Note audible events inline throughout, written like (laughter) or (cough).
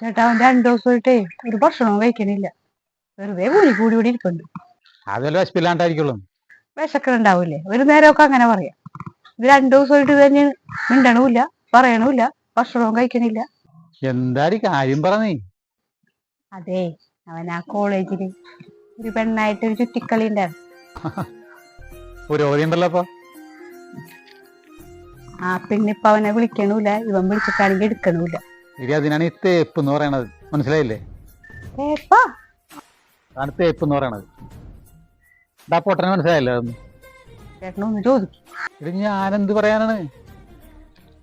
ചേട്ടാ അവൻ രണ്ടു ദിവസമായിട്ടേ ഒരു ഭക്ഷണവും കഴിക്കണില്ല. വെറുതെ കൂടി കൂടി കൂടി ഇരിപ്പുണ്ട്. അതുപോലെ വിശപ്പില്ലാണ്ടായിരിക്കുള്ളൂ. വിശക്കണുണ്ടാവൂലേ ഒരു നേരമൊക്കെ അങ്ങനെ പറയാം. ഇത് രണ്ടു ദിവസമായിട്ട് ഇത് തന്നെ മിണ്ടണമില്ല പറയണമില്ല ഭക്ഷണവും കഴിക്കണില്ല. എന്താടി കാര്യം പറഞ്ഞേ? അതെ അവൻ ആ കോളേജിൽ ഒരു പെണ്ണായിട്ട് ഒരു ചുറ്റിക്കളി ഉണ്ടായിരുന്നു. പുരോഗതി ഉണ്ടല്ലോ അപ്പൊ. ആ പെണ്ണിപ്പ അവനെ വിളിക്കണമില്ല ഇവൻ വിളിച്ചിട്ടാണെങ്കിൽ എടുക്കണമില്ല ഇനി അതിനാണ് ഈ തേപ്പ് എന്ന് പറയണത്. മനസ്സിലായില്ലേ? അതാണ് തേപ്പ് എന്ന് പറയണത്. ഇതാ പൊട്ടനെ മനസ്സിലായില്ലേ ഇത് ഞാനെന്ത് പറയാനാണ്?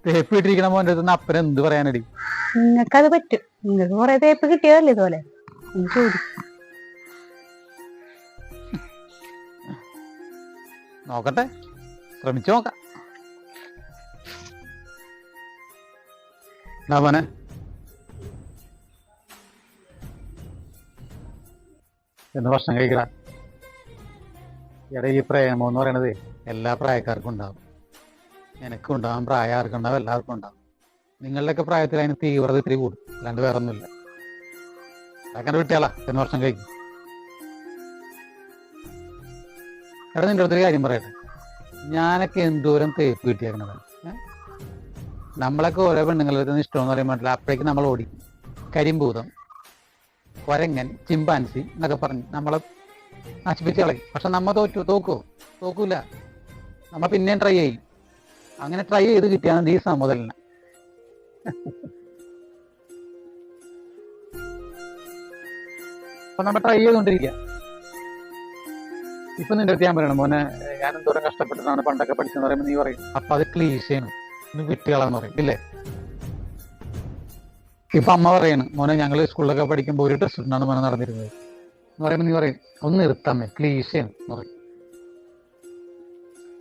തേപ്പ് ഇട്ടിരിക്കണ മോന്റെ അടുത്ത് അപ്പന എന്ത് പറയാനടി? നിങ്ങൾക്കത് പറ്റും. നിങ്ങൾക്ക് കുറെ തേപ്പ് കിട്ടിയതല്ലേ ഇതുപോലെ? നോക്കട്ടെ. ശ്രമിച്ചു നോക്കാം. എന്നാ എന്ന് ഭക്ഷണം കഴിക്കട. എടാ ഈ പ്രേമം എന്ന് പറയണത് എല്ലാ പ്രായക്കാർക്കും ഉണ്ടാവും. എനിക്കും ഉണ്ടാവും പ്രായം ആർക്കും ഉണ്ടാവും എല്ലാവർക്കും ഉണ്ടാവും. നിങ്ങളുടെയൊക്കെ പ്രായത്തിൽ അതിന് തീവ്രത ഇത്തിരി കൂടും. അല്ലാണ്ട് വേറെ ഒന്നുമില്ല അങ്ങനെ വിട്ടിയാളാ എന്ന് ഭക്ഷണം കഴിക്കും. എടാ നിന്റെ അടുത്തൊരു കാര്യം പറയട്ടെ. ഞാനൊക്കെ എന്തോരം തേപ്പ് കിട്ടിയേക്കണത്? നമ്മളൊക്കെ ഓരോ പെണ്ണുങ്ങളുടെ ഇഷ്ടമെന്ന് പറയാൻ പറ്റില്ല അപ്പോഴേക്കും നമ്മൾ ഓടി. കരിമ്പൂതം. കൊരങ്ങൻ ചിമ്പാൻസി എന്നൊക്കെ പറഞ്ഞ്. നമ്മളെ നശിപ്പിച്ച് കളയും. പക്ഷെ നമ്മ തോറ്റു തോക്കോ? തോക്കൂല. നമ്മ പിന്നെയും ട്രൈ ചെയ്യും. അങ്ങനെ ട്രൈ ചെയ്ത് കിട്ടിയാണ് ഈ സമുദലിനെ അപ്പൊ നമ്മൾ ട്രൈ ചെയ്തുകൊണ്ടിരിക്കുക ഇപ്പൊ നിന്റെ അടുത്ത് ഞാൻ പറയണം മോനെ ഞാൻ എന്തോരം കഷ്ടപ്പെട്ടിട്ടാണ് പണ്ടൊക്കെ പഠിച്ചെന്ന് പറയുമ്പോൾ നീ പറയും. അപ്പൊ അത് ക്ലീശയാണ് വിട്ടുകളാന്ന് പറയും ഇല്ലേ? ഇപ്പൊ അമ്മ പറയാണ് മോനെ ഞങ്ങൾ സ്കൂളിലൊക്കെ പഠിക്കുമ്പോൾ ഒരു ടെസ്റ്റ് ഉണ്ടാണ് മോനെ നടന്നിരുന്നത്. എന്ന് പറയുമ്പോൾ നീ പറയും ഒന്ന് നിർത്താമേ ക്ലീശയാണ് എന്ന് പറയും.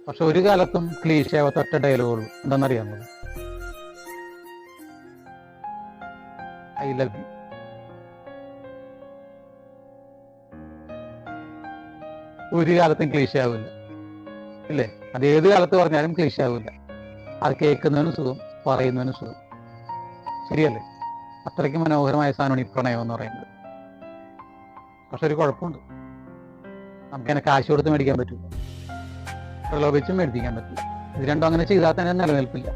പക്ഷെ ഒരു കാലത്തും ക്ലീശയാവാത്ത ഒറ്റ ഡയലോഗുള്ളൂ എന്താണെന്നറിയാമോ? ഐ ലവ് യു ഒരു കാലത്തും ക്ലീശ ആവില്ല ഇല്ലേ? അത് ഏത് കാലത്ത് പറഞ്ഞാലും ക്ലീശ ആവില്ല അത് കേൾക്കുന്നതിനും സുഖം പറയുന്നതിനും സുഖം. ശരിയല്ലേ? അത്രയ്ക്ക് മനോഹരമായ സാധനമാണ് ഈ പ്രണയം എന്ന് പറയുന്നത്. പക്ഷെ ഒരു കുഴപ്പമുണ്ട്. നമുക്കതിനെ കാശ് കൊടുത്ത് മേടിക്കാൻ പറ്റും പ്രലോഭിച്ചും മേടിപ്പിക്കാൻ പറ്റും ഇത് രണ്ടും അങ്ങനെ ചെയ്താൽ തന്നെ നിലനിൽപ്പില്ല.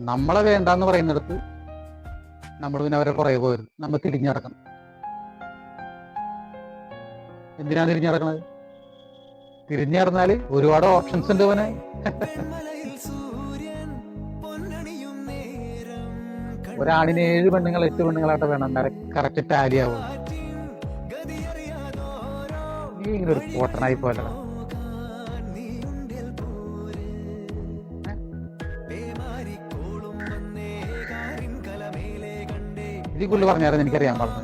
നമ്മളെ വേണ്ട എന്ന് പറയുന്നിടത്ത് നമ്മൾ പിന്നെ അവരെ പുറകെ പോകരുത്. നമ്മൾ തിരിഞ്ഞിറക്കണം എന്തിനാണ് തിരിഞ്ഞടക്കണത്? തിരിഞ്ഞിറങ്ങാൽ ഒരുപാട് ഓപ്ഷൻസ് ഉണ്ട് അവനെ (laughs) ഒരാണിന് ഏഴ് പെണ്ണുങ്ങൾ എട്ട് പെണ്ണുങ്ങളായിട്ട് വേണം. കറക്റ്റ് ടാലി ആവും. നീ ഇങ്ങനെ ഒരു പൊട്ടനായി പോലെ കൂടുതൽ പറഞ്ഞായിരുന്നു എനിക്കറിയാൻ പറഞ്ഞു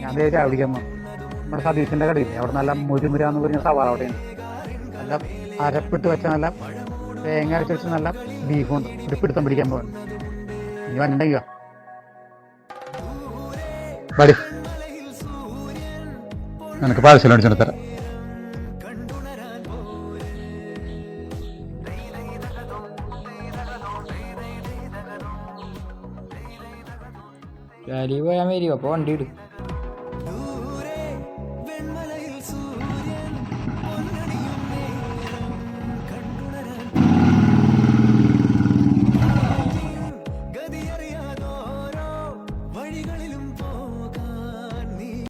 ഞാൻ ദേ രാവിലെ നമ്മുടെ സതീശിന്റെ കടയില്ലേ? അവിടെ നല്ല മുരുമുര എന്ന് പറഞ്ഞ സവാള അവിടെയാണ് നല്ല അരപ്പിട്ട് വെച്ച നല്ല തേങ്ങ അരച്ച് വെച്ച നല്ല ബീഫുണ്ട് ഒരു പിടുത്തം പിടിക്കാൻ പോകണം ഇനി വന്നിട്ടുണ്ടെങ്കിൽ വാ. വാടി. നിനക്ക് പാഴ്സൽ അടിച്ചിട്ട് തരാം. ഡാലി പോയാൽ മതി അപ്പോൾ വണ്ടി ഇടും